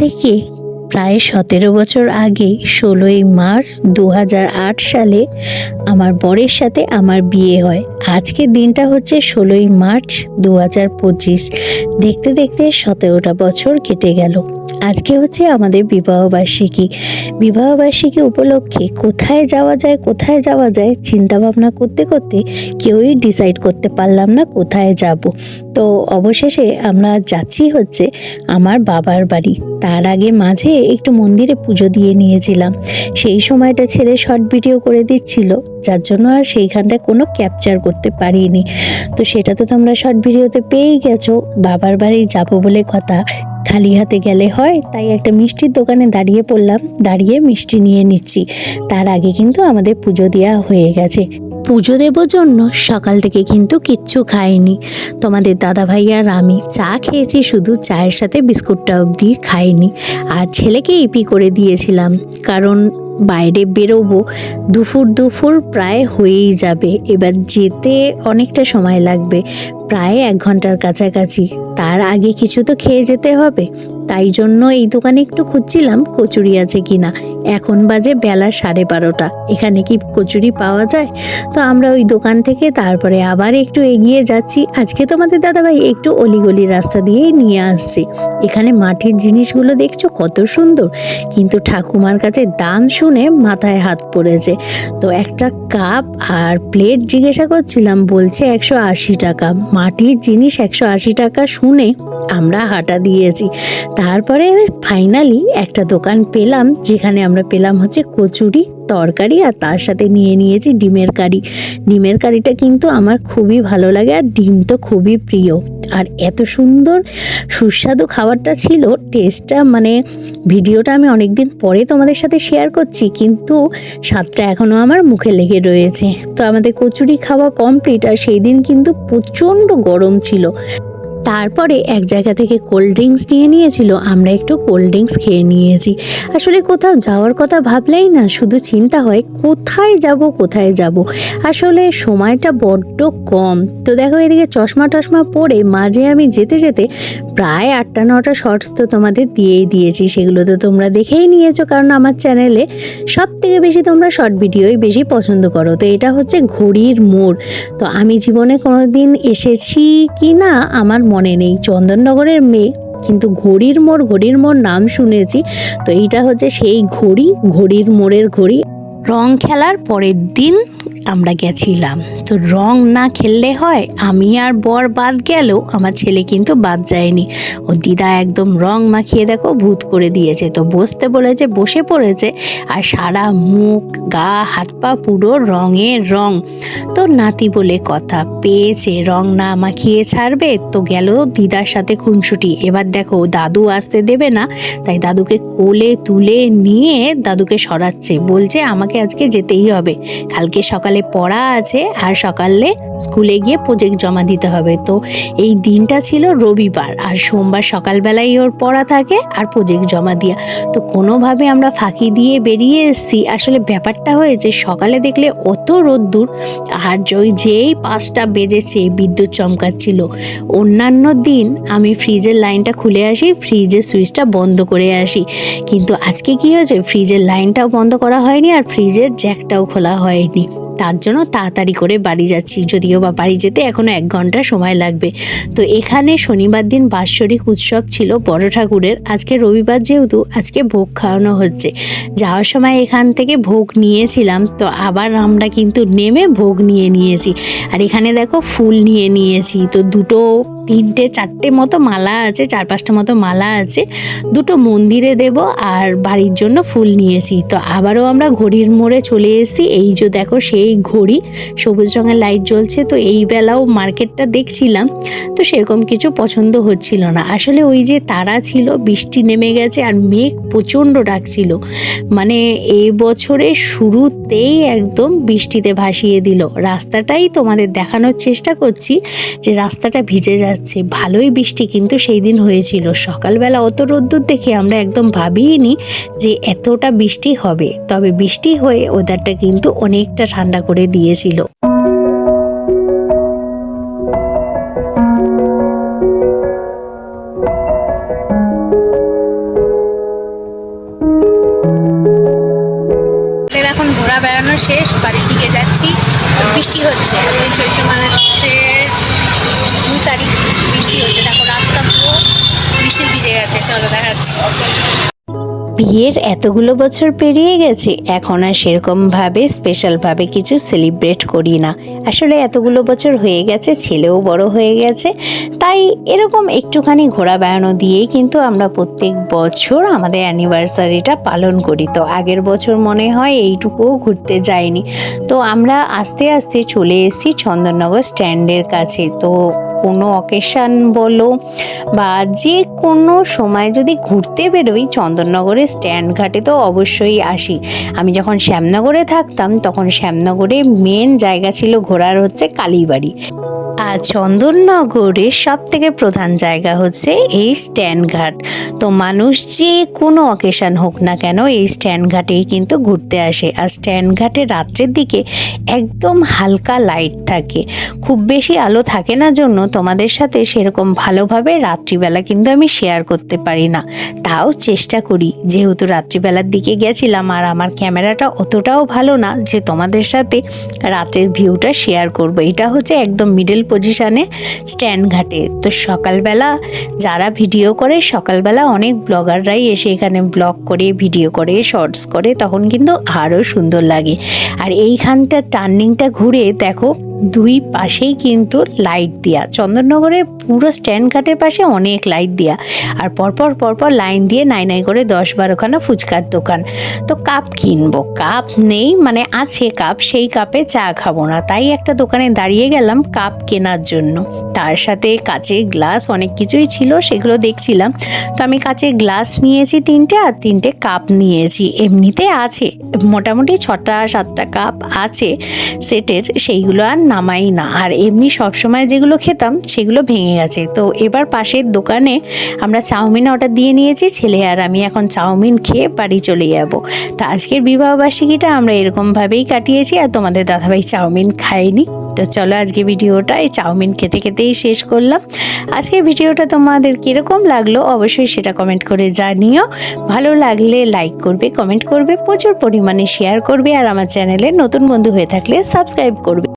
থেকে প্রায় সতেরো বছর আগে ষোলোই মার্চ দু হাজার আট সালে আমার বরের সাথে আমার বিয়ে হয়। আজকে দিনটা হচ্ছে ষোলোই মার্চ দু হাজার পঁচিশ। দেখতে দেখতে সতেরোটা বছর কেটে গেল। আজকে হচ্ছে আমাদের বিবাহবার্ষিকী। বিবাহবার্ষিকী উপলক্ষে কোথায় যাওয়া যায়, কোথায় যাওয়া যায় চিন্তা ভাবনা করতে করতে কেউই ডিসাইড করতে পারলাম না কোথায় যাব। তো অবশেষে আমরা যাচ্ছি হচ্ছে আমার বাবার বাড়ি। তার আগে মাঝে একটু মন্দিরে পুজো দিয়ে নিয়েছিলাম। সেই সময়টা ছেলে শর্ট ভিডিও করে দিচ্ছিল, যার জন্য আর সেইখানটায় কোনো ক্যাপচার করতে পারিনি। তো সেটা তো তোমরা শর্ট ভিডিওতে পেয়েই গেছো, বাবার বাড়ি যাব বলে কথা খালি হাতে গেলে হয়, তাই একটা মিষ্টির দোকানে দাঁড়িয়ে পড়লাম, দাঁড়িয়ে মিষ্টি নিয়ে নিচ্ছি। তার আগে কিন্তু আমাদের পুজো দেওয়া হয়ে গেছে। পুজো দেবর জন্য সকাল থেকে কিন্তু কিচ্ছু খাইনি। তোমাদের দাদা ভাই আর আমি চা খেয়েছি, শুধু চায়ের সাথে বিস্কুটটা অবধি খাইনি। আর ছেলেকে ইপি করে দিয়েছিলাম, কারণ বাইরে বেরোবো দুপুর দুপুর প্রায় হয়েই যাবে। এবার যেতে অনেকটা সময় লাগবে। প্রায় এক ঘণ্টার কাছাকাছি। তার আগে কিছু তো খেয়ে যেতে হবে। তাই জন্য এই দোকানে একটু খুঁজছিলাম কচুরি আছে কিনা। এখন বাজে বেলা সাড়ে বারোটা। এখানে কি কচুরি পাওয়া যায়? তো আমরা ওই দোকান থেকে তারপরে আবার একটু এগিয়ে যাচ্ছি। আজকে তোমাদের দাদাভাই একটু অলিগলি রাস্তা দিয়েই নিয়ে আসছি। এখানে মাটির জিনিসগুলো দেখছ কত সুন্দর। কিন্তু ঠাকুমার কাছে দাম শুনে মাথায় হাত পড়েছে। তো একটা কাপ আর প্লেট জিজ্ঞাসা করছিলাম, বলছে একশো আশি টাকা। মাটির জিনিস একশো আশি টাকা শুনে আমরা হাঁটা দিয়েছি। তারপরে ফাইনালি একটা দোকান পেলাম, যেখানে আমরা পেলাম হচ্ছে কচুরি তরকারি আর তার সাথে নিয়ে নিয়েছি ডিমের কারি। ডিমের কারিটা কিন্তু আমার খুবই ভালো লাগে আর ডিম তো খুবই প্রিয়। আর এত সুন্দর সুস্বাদু খাবারটা ছিল টেস্টটা মানে ভিডিওটা আমি অনেকদিন পরে তোমাদের সাথে শেয়ার করছি, কিন্তু স্বাদটা এখনও আমার মুখে লেগে রয়েছে। তো আমাদের কচুরি খাওয়া কমপ্লিট আর সেই দিন কিন্তু প্রচণ্ড গরম ছিল। তারপরে এক জায়গা থেকে কোল্ড ড্রিঙ্কস নিয়ে নিয়েছিল, আমরা একটু কোল্ড ড্রিঙ্কস খেয়ে নিয়েছি। আসলে কোথাও যাওয়ার কথা ভাবলেই না, শুধু চিন্তা হয় কোথায় যাব কোথায় যাব। আসলে সময়টা বড্ড কম। তো দেখো এদিকে চশমা টশমা পরে মাঝে আমি যেতে যেতে প্রায় আটটা নটা শর্টস তো তোমাদের দিয়েই দিয়েছি, সেগুলো তো তোমরা দেখেই নিয়েছো, কারণ আমার চ্যানেলে সব থেকে বেশি তোমরা শর্ট ভিডিওই বেশি পছন্দ করো। তো এটা হচ্ছে ঘড়ির মোড়। তো আমি জীবনে কোনো দিন এসেছি কি না, আমার মনে নেই। চন্দননগরের মেয়ে, কিন্তু ঘড়ির মোড় ঘড়ির মোড় নাম শুনেছি। তো এইটা হচ্ছে সেই ঘড়ি, ঘড়ির মোড়ের ঘড়ি। রং খেলার পরের দিন আমরা গেছিলাম। তো রং না খেললে হয়, আমি আর বর বাদ গেলেও আমার ছেলে কিন্তু বাদ যায়নি। ও দিদা একদম রং মাখিয়ে দেখো ভূত করে দিয়েছে। তো বসতে বলেছে, বসে পড়েছে আর সারা মুখ, গা, হাত পা পুরো রঙের রং। তো নাতি বলে কথা, পেয়েছে, রং না মাখিয়ে ছাড়বে, তো গেল দিদার সাথে খুনসুটি। এবার দেখো, দাদু আসতে দেবে না, তাই দাদুকে কোলে তুলে নিয়ে দাদুকে সরাচ্ছে। বলছে, আমাকে আজকে যেতেই হবে। কালকে সকালে পড়া আছে আর সকালে স্কুলে গিয়ে প্রজেক্ট জমা দিতে হবে। তো এই দিনটা ছিল রবিবার আর সোমবার সকালবেলায় ওর পড়া থাকে আর প্রজেক্ট জমা দিয়া তো কোনোভাবে আমরা ফাঁকি দিয়ে বেরিয়ে এসেছি। আসলে ব্যাপারটা হয়েছে সকালে দেখলে অত রোদ্দুর আর ওই যেই পাঁচটা বেজেছে বিদ্যুৎ চমকাচ্ছিল। অন্যান্য দিন আমি ফ্রিজের লাইনটা খুলে আসি, ফ্রিজের সুইচটা বন্ধ করে আসি। কিন্তু আজকে কি হয়েছে? ফ্রিজের লাইনটাও বন্ধ করা হয়নি আর ফ্রিজের জ্যাকটাও খোলা হয়নি। তার জন্য তাড়াতাড়ি করে বাড়ি যাচ্ছি। যদিও বা বাড়ি যেতে এখনও এক ঘণ্টা সময় লাগবে। তো এখানে শনিবার দিন বাৎসরিক উৎসব ছিল বড় ঠাকুরের। আজকে রবিবার যেহেতু, আজকে ভোগ খাওয়ানো হচ্ছে। যাওয়ার সময় এখান থেকে ভোগ নিয়েছিলাম, তো আবার আমরা কিন্তু নেমে ভোগ নিয়ে নিয়েছি। আর এখানে দেখো ফুল নিয়ে নিয়েছি। তো দুটো তিনটে, চারটে মতো মালা আছে চার পাঁচটা মতো মালা আছে। দুটো মন্দিরে দেব আর বাড়ির জন্য ফুল নিয়েছি। তো আবারও আমরা ঘড়ির মোড়ে চলে এসেছি। এই যে দেখো সেই ঘড়ি, সবুজ রঙের লাইট জ্বলছে। তো এই বেলাও মার্কেটটা দেখছিলাম। তো সেরকম কিছু পছন্দ হচ্ছিল না। আসলে ওই যে তারা ছিল, বৃষ্টি নেমে গেছে আর মেঘ প্রচণ্ড ডাকছিল। মানে এই বছরের শুরুতেই একদম বৃষ্টিতে ভাসিয়ে দিল। রাস্তাটাই তোমাদের দেখানোর চেষ্টা করছি যে রাস্তাটা ভিজে যাচ্ছে। যাচ্ছে। ভালোই বৃষ্টি কিন্তু সেই দিন হয়েছিল। সকালবেলা অত রোদ্দুর দেখে আমরা একদম ভাবিনি যে এতটা বৃষ্টি হবে। তবে বৃষ্টি হয়ে ওদারটা কিন্তু অনেকটা ঠান্ডা করে দিয়েছিল। এখন ঘোরা বেড়ানো শেষ, বাড়ির দিকে যাচ্ছি। বৃষ্টি হচ্ছে। দুই দু তারিখ বিয়ের এতগুলো বছর পেরিয়ে গেছে, এখন আর সেরকমভাবে স্পেশালভাবে কিছু সেলিব্রেট করি না। আসলে এতগুলো বছর হয়ে গেছে, ছেলেও বড় হয়ে গেছে, তাই এরকম একটুখানি ঘোরা বেড়ানো দিয়েই কিন্তু আমরা প্রত্যেক বছর আমাদের অ্যানিভার্সারিটা পালন করি। তো আগের বছর মনে হয় এইটুকুও ঘুরতে যাইনি। তো আমরা আস্তে আস্তে চলে এসেছি চন্দননগর স্ট্যান্ডের কাছে। তো কোনো অকেশান বলো বা যে কোনো সময় যদি ঘুরতে বেরোই, চন্দননগরের স্ট্যান্ড ঘাটে তো অবশ্যই আসি। আমি যখন শ্যামনগরে থাকতাম, তখন শ্যামনগরে মেন জায়গা ছিল ঘোরার হচ্ছে কালীবাড়ি। আর চন্দননগরের সব থেকে প্রধান জায়গা হচ্ছে এই স্ট্যান্ড ঘাট তো মানুষ যে কোনো অকেশান হোক না কেন এই স্ট্যান্ড ঘাটেই কিন্তু ঘুরতে আসে। আর স্ট্যান্ড ঘাটে রাত্রের দিকে একদম হালকা লাইট থাকে। খুব বেশি আলো থাকে না জন্য তোমাদের সাথে সেরকম ভালোভাবে রাত্রিবেলা কিন্তু আমি শেয়ার করতে পারি না। তাও চেষ্টা করি। যেহেতু রাত্রিবেলার দিকে গেছিলাম আর আমার ক্যামেরাটা অতটাও ভালো না যে তোমাদের সাথে রাতের ভিউটা শেয়ার করব। এটা হচ্ছে একদম মিডল পজিশনে স্ট্যান্ড ঘাটে। তো সকালবেলা যারা ভিডিও করে, সকালবেলা অনেক ব্লগাররাই এসে এখানে ব্লগ করে, ভিডিও করে, শর্টস করে, তখন কিন্তু আরও সুন্দর লাগে। আর এইখানটা টার্নিংটা ঘুরে দেখো দুই পাশেই কিন্তু লাইট দিয়া। চন্দননগরে পুরো স্ট্যান্ড ঘাটের পাশে অনেক লাইট দিয়া। আর পরপর পরপর লাইন দিয়ে নাই নাই করে দশ বারোখানা ফুচকার দোকান। তো কাপ কিনবো। কাপ নেই মানে আছে কাপ সেই কাপে চা খাব না। তাই একটা দোকানে দাঁড়িয়ে গেলাম কাপ কেনার জন্য। তার সাথে কাচের গ্লাস অনেক কিছুই ছিল, সেগুলো দেখছিলাম। তো আমি কাচের গ্লাস নিয়েছি তিনটে আর তিনটে কাপ নিয়েছি। এমনিতে আছে, মোটামুটি ছটা সাতটা কাপ আছে সেটের, সেইগুলো আর নামাই না। আর এমনি সবসময় যেগুলো খেতাম, সেগুলো ভেঙে গেছে। তো এবার পাশের দোকানে আমরা চাউমিন অর্ডার দিয়ে নিয়েছি, ছেলে আর আমি এখন চাউমিন খেয়ে বাড়ি চলে যাব। তো আজকের বিবাহবার্ষিকীটা আমরা এরকমভাবেই কাটিয়েছি আর তোমাদের দাদাভাই চাউমিন খায়নি। তো চলো আজকে ভিডিওটা এই চাউমিন খেতে খেতেই শেষ করলাম। আজকের ভিডিওটা তোমাদের কীরকম লাগল অবশ্যই সেটা কমেন্ট করে জানিও। ভালো লাগলে লাইক করবে কমেন্ট করবে, প্রচুর পরিমাণে শেয়ার করবে আর আমার চ্যানেলে নতুন বন্ধু হয়ে থাকলে সাবস্ক্রাইব করবে।